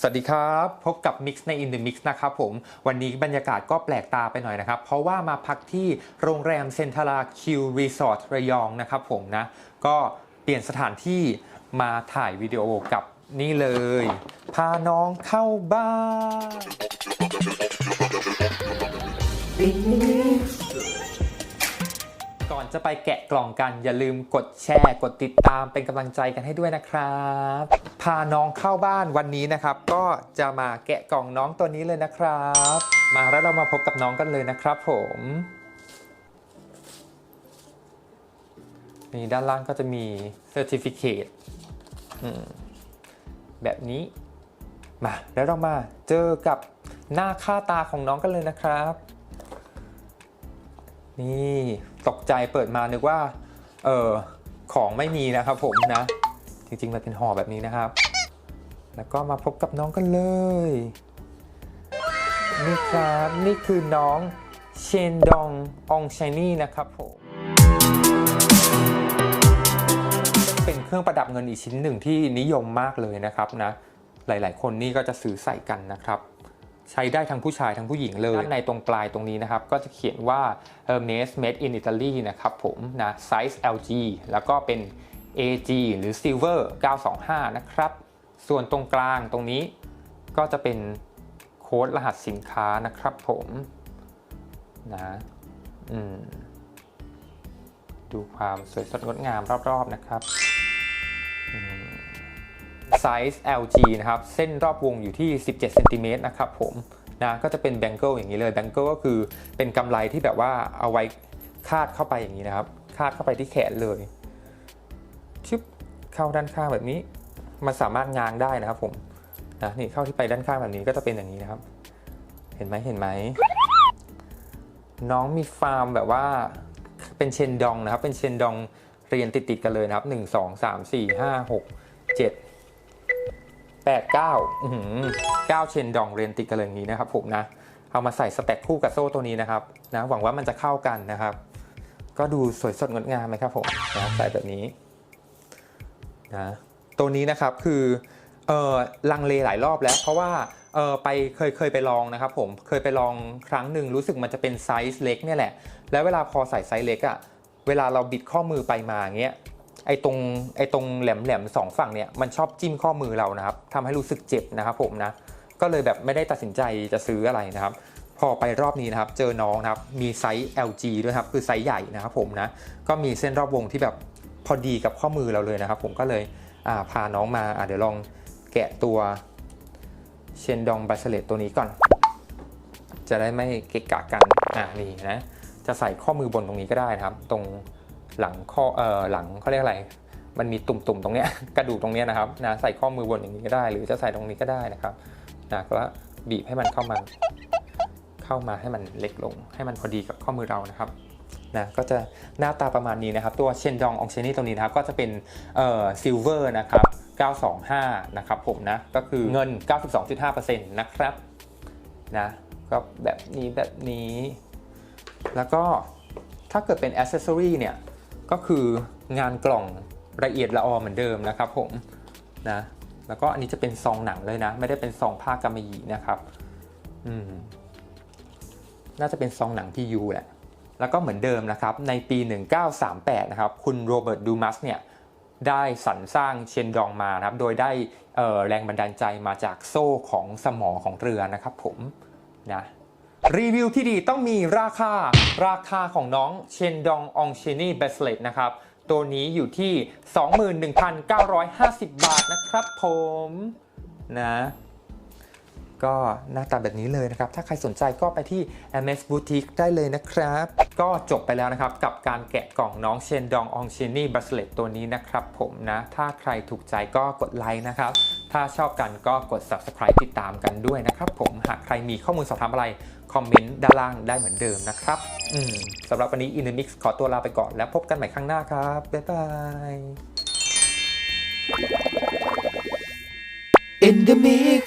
สวัสดีครับ พบกับ Mix ใน In the Mix นะครับผม วันนี้บรรยากาศก็แปลกตาไปหน่อยนะครับ เพราะว่ามาพักที่โรงแรมเซนทราคิวรีสอร์ทระยองนะครับผมนะ ก็เปลี่ยนสถานที่มาถ่ายวิดีโอกับนี่เลย พาน้องเข้าบ้านก่อน จะไปแกะกล่องกัน อย่าลืมกดแชร์กดติดตามเป็นกำลังใจกันให้ด้วยนะครับ พาน้องเข้าบ้านวันนี้นะครับ ก็จะมาแกะกล่องน้องตัวนี้เลยนะครับ มาแล้วเรามาพบกับน้องกันเลยนะครับ ผมนี่ด้านล่างก็จะมี Certificate อืมแบบนี้ มาแล้วเรามาเจอกับหน้าค่าตาของน้องกันเลยนะครับ นี่ ตกใจเปิดมานึกว่า เออของไม่มีนะครับผมนะ จริงๆมันเป็นห่อแบบนี้นะครับ แล้วก็มาพบกับน้องกันเลย นี่ครับนี่คือน้องเชนดององชายนี่นะครับผมเป็นเครื่องประดับเงินอีกชิ้นหนึ่งที่นิยมมากเลยนะครับนะ หลายๆ คนนี่ก็จะซื้อใส่กันนะครับ ใช้ได้ทั้งผู้ชายทั้งผู้หญิงเลยด้านในตรงปลายตรงนี้นะครับ ก็จะเขียนว่า Hermes Made in Italy นะครับผมนะ size LG แล้วก็เป็น AG หรือ Silver 925 นะครับ ส่วนตรงกลางตรงนี้ก็จะเป็นโค้ดรหัสสินค้านะครับผมนะอืมดูความสวยสดงดงามรอบๆนะครับ ไซส์ LG นะครับ เส้นรอบวงอยู่ที่ 17เซนติเมตรนะครับผมนะก็จะเป็นแบงเกิลอย่างนี้เลยแบงเกิลก็คือเป็นกำไรที่แบบว่าเอาไว้คาดเข้าไปอย่างนี้นะครับ คาดเข้าไปที่แขนเลยชึบเข้าด้านข้างแบบนี้ มันสามารถง้างได้นะครับผมนะนี่เข้าที่ไปด้านข้างแบบนี้ก็จะเป็นอย่างนี้นะครับ เห็นไหมเห็นไหมน้องมีฟาร์มแบบว่าเป็นเชนดองนะครับ เป็นเชนดองเรียนติดๆกันเลยนะครับ 1 2 3 4 5 6 7 8 9อื้อหือ9เชนดองเรียนติดกันเลยอย่างนี้นะครับผมนะ เอามาใส่สแต็กคู่กับโซ่ตัวนี้นะครับนะหวังว่ามันจะเข้ากันนะครับ ก็ดูสวยสดงดงามไหมครับผมนะใส่แบบนี้นะตัวนี้นะครับคือเออลังเลหลายรอบแล้ว เพราะว่าเออไปเคยเคยไปลองนะครับผมเคยไปลองครั้งหนึ่งรู้สึกมันจะเป็นไซส์เล็กเนี่ยแหละ แล้วเวลาพอใส่ไซส์เล็กอะ่ะเวลาเราบิดข้อมือไปมาเงี้ย ไอ้ตรงไอ้ตรงแหลมแหลมสองฝั่งเนี่ยมันชอบจิ้มข้อมือเรานะครับทำให้รู้สึกเจ็บนะครับผมนะก็เลยแบบไม่ได้ตัดสินใจจะซื้ออะไรนะครับ พอไปรอบนี้นะครับเจอน้องนะครับมีไซส์ LG ด้วยครับคือไซส์ใหญ่นะครับผมนะก็มีเส้นรอบวงที่แบบพอดีกับข้อมือเราเลยนะครับ ผมก็เลยาพาน้องมาาเดี๋ยวลองแกะตัวเชนดองบัสเลตตัวนี้ก่อน จะได้ไม่เกะกะกันอ่านี่นะจะใส่ข้อมือบนตรงนี้ก็ได้นะครับ ตรง หลังข้อเอ่อหลังเขาเรียกอะไร มันมีตุ่มๆตรงเนี้ยกระดูกตรงเนี้ยนะครับนะใส่ข้อมือบนอย่างนี้ก็ได้ หรือจะใส่ตรงนี้ก็ได้นะครับนะก็บีบให้มันเข้ามา เข้ามาให้มันเล็กลง ให้มันพอดีกับข้อมือเรานะครับนะก็จะหน้าตาประมาณนี้นะครับ ตัวเชนดององเชนี่ตรงนี้นะครับก็จะเป็นเอ่อซิลเวอร์นะครับ925 นะครับผมนะ ก็คือเงิน 92.5%นะครับนะก็แบบนี้แบบนี้ แล้วก็ถ้าเกิดเป็นอ c เซสซอรีเนี่ย ก็คืองานกล่องละเอียดละออเหมือนเดิมนะครับผมนะแล้วก็อันนี้จะเป็นซองหนังเลยนะ ไม่ได้เป็นซองผ้ากำมะหยี่นะครับอืมน่าจะเป็นซองหนังที่ยูแหละแล้วก็เหมือนเดิมนะครับในปี 1938 นะครับคุณโรเบิร์ตดูมัสเนี่ยได้สรรสร้างเชนดองมานะครับ โดยได้แรงบันดาลใจมาจากโซ่ของสมอของเรือนะครับผมนะ รีวิวที่ดีต้องมีราคา ราคาของน้องเชนดององเชนี่เบสเลตนะครับ ตัวนี้อยู่ที่ 21,950 บาทนะครับผมนะก็หน้าตาแบบนี้เลยนะครับ ถ้าใครสนใจก็ไปที่ MS Boutique ได้เลยนะครับ ก็จบไปแล้วนะครับ กับการแกะกล่องน้องเชนดององเชนี่บัสเลตตัวนี้นะครับผมนะ ถ้าใครถูกใจก็กดไลค์นะครับ ถ้าชอบกันก็กด subscribe ติดตามกันด้วยนะครับผม หากใครมีข้อมูลสอบถามอะไร คอมเมนต์ด้านล่างได้เหมือนเดิมนะครับสำหรับวันนี้ Inomix ขอตัวลาไปก่อนแล้วพบกันใหม่ครั้งหน้าครับ บ๊ายบาย In the mix